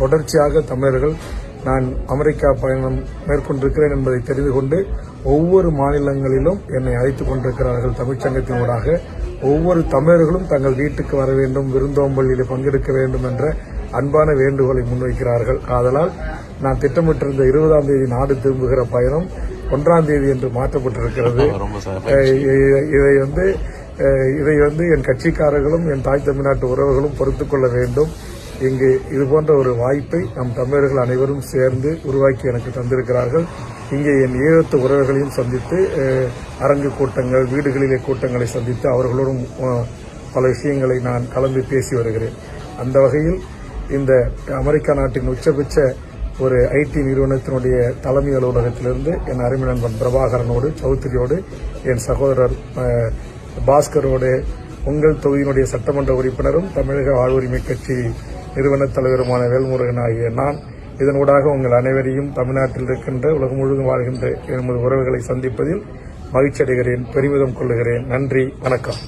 தொடர்ச்சியாக தமிழர்கள் நான் அமெரிக்கா பயணம் மேற்கொண்டிருக்கிறேன் என்பதை தெரிந்து கொண்டு ஒவ்வொரு மாநிலங்களிலும் என்னை அழைத்துக் கொண்டிருக்கிறார்கள் தமிழ்ச்சங்கத்தினூடாக ஒவ்வொரு தமிழர்களும் தங்கள் வீட்டுக்கு வர வேண்டும் விருந்தோம்பலில் பங்கெடுக்க வேண்டும் என்ற அன்பான வேண்டுகோளை முன்வைக்கிறார்கள். ஆதலால் நான் திட்டமிட்டிருந்த இருபதாம் தேதி நாடு திரும்புகிற பயணம் ஒன்றாம் தேதி என்று மாற்றப்பட்டிருக்கிறது. இதை வந்து இதை வந்து என் கட்சிக்காரர்களும் என் தாய் தமிழ்நாட்டு உறவுகளும் பொறுத்துக் கொள்ள வேண்டும். இங்கு இது போன்ற ஒரு வாய்ப்பை நம் தமிழர்கள் அனைவரும் சேர்ந்து உருவாக்கி எனக்கு தந்திருக்கிறார்கள். இங்கே என் ஈழத்து உறவுகளையும் சந்தித்து அரங்கு கூட்டங்கள் வீடுகளிலே கூட்டங்களை சந்தித்து அவர்களோடும் பல விஷயங்களை நான் கலந்து பேசி வருகிறேன். அந்த வகையில் இந்த அமெரிக்கா நாட்டின் உச்சபட்ச ஒரு ஐடி நிறுவனத்தினுடைய தலைமை அலுவலகத்திலிருந்து என் அருமை நண்பன் பிரபாகரனோடு சௌத்ரியோடு என் சகோதரர் பாஸ்கரோடு உங்கள் தொகுதியினுடைய சட்டமன்ற உறுப்பினரும் தமிழக வாழ்வுரிமை கட்சி நிறுவன தலைவருமான வேல்முருகன் ஆகிய நான் இதனூடாக உங்கள் அனைவரையும் தமிழ்நாட்டில் இருக்கின்ற உலகம் முழுவதும் வாழ்கின்ற எமது உறவுகளை சந்திப்பதில் மகிழ்ச்சி அடைகிறேன் பெருமிதம் கொள்ளுகிறேன். நன்றி வணக்கம்.